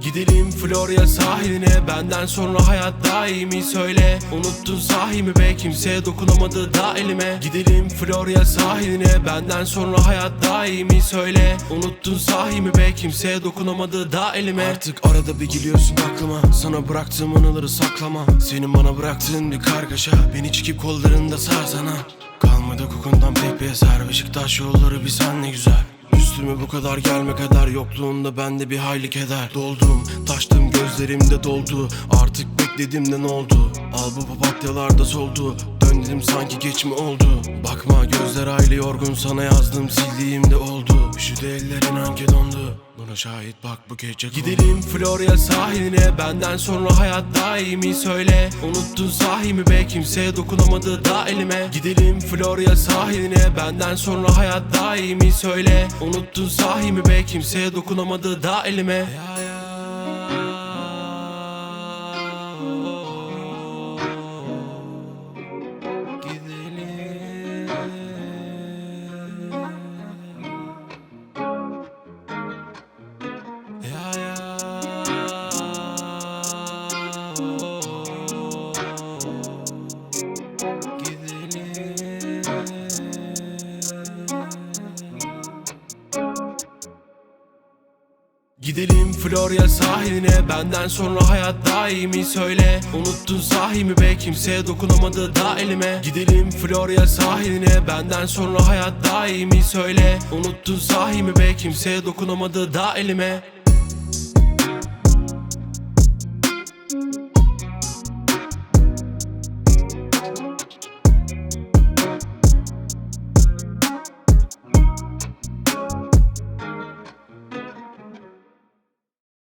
Gidelim Florya sahiline Benden sonra hayat daha iyi mi söyle. Unuttun sahi mi be kimseye dokunamadı da elime. Gidelim Florya sahiline Benden sonra hayat daha iyi mi söyle. Unuttun sahi mi be kimseye dokunamadı da elime. Artık arada bir geliyorsun aklıma Sana bıraktığım anıları saklama. Senin bana bıraktığın bir kargaşa Beni çekip kollarında sarsana. Kalmadı kokundan pek bir eser Beşiktaş yolları bir sen ne güzel Üstüme bu kadar gelme kadar yokluğunda bende bir hayli keder. Doldum, taştım gözlerimde doldu. Artık bekledim de ne oldu? Al bu papatyalarda soldu Dön dedim sanki geç mi oldu. Bakma gözler hayli yorgun sana yazdım. Sildiğimde oldu. Üşüdü eller inan ki dondu? Buna şahit bak bu gece Gidelim Florya sahiline Benden sonra hayat daha iyi mi söyle? Unuttun sahi mi be? Kimseye dokunamadı da elime. Gidelim Florya sahiline Benden sonra hayat daha iyi mi söyle? Unuttun sahi mi be? Kimseye dokunamadı da elime. Ya ya. Gidelim Florya sahiline Benden sonra hayat daha iyi mi söyle. Unuttun sahi mi be kimseye dokunamadı da elime. Gidelim Florya sahiline Benden sonra hayat daha iyi mi söyle. Unuttun sahi mi be kimseye dokunamadı da elime